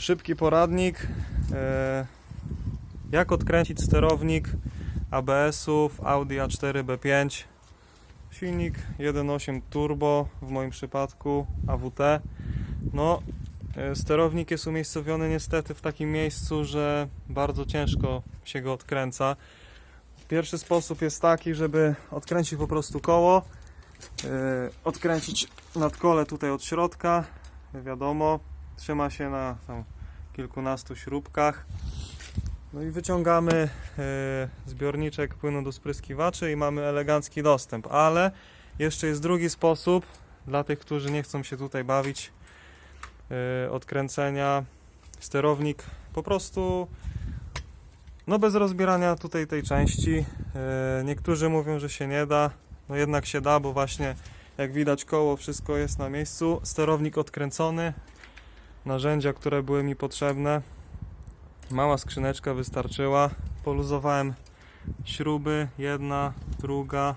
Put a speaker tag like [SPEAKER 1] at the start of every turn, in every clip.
[SPEAKER 1] Szybki poradnik. e, Jak odkręcić sterownik ABS-ów Audi A4 B5. Silnik 1.8 turbo w moim przypadku AWT. No, e, sterownik jest umiejscowiony niestety w takim miejscu, że bardzo ciężko się go odkręca. Pierwszy sposób jest taki, żeby odkręcić po prostu koło, e, odkręcić nadkole tutaj od środka, wiadomo, trzyma się na tam kilkunastu śrubkach. No i wyciągamy e, zbiorniczek płynu do spryskiwaczy i mamy elegancki dostęp, ale jeszcze jest drugi sposób dla tych, którzy nie chcą się tutaj bawić e, odkręcenia. Sterownik po prostu no bez rozbierania tutaj tej części. E, Niektórzy mówią, że się nie da, no jednak się da, bo właśnie jak widać koło wszystko jest na miejscu, sterownik odkręcony, narzędzia, które były mi potrzebne. Mała skrzyneczka wystarczyła. Poluzowałem śruby, jedna, druga,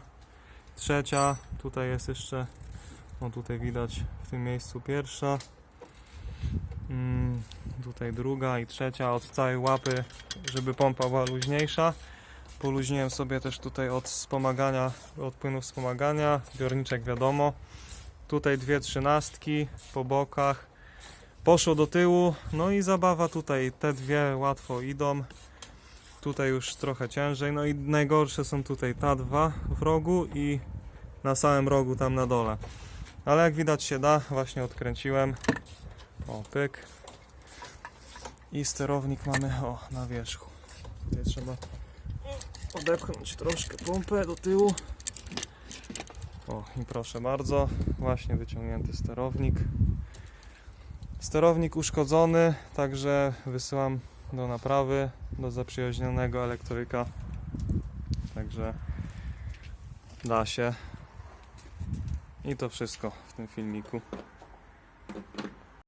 [SPEAKER 1] trzecia. Tutaj jest jeszcze, no tutaj widać w tym miejscu pierwsza. Mm, tutaj druga i trzecia od całej łapy, żeby pompa była luźniejsza. Poluźniłem sobie też tutaj od wspomagania, od płynu wspomagania, zbiorniczek wiadomo. Tutaj dwie trzynastki po bokach. Poszło do tyłu, no i zabawa tutaj, te dwie łatwo idą. Tutaj już trochę ciężej, no i najgorsze są tutaj ta dwa w rogu i na samym rogu tam na dole. Ale jak widać się da, właśnie odkręciłem. O, pyk. I sterownik mamy o, na wierzchu. Tutaj trzeba odepchnąć troszkę pompę do tyłu. O, i proszę bardzo, właśnie wyciągnięty sterownik. Sterownik uszkodzony, także wysyłam do naprawy do zaprzyjaźnionego elektryka. Także da się. I to wszystko w tym filmiku.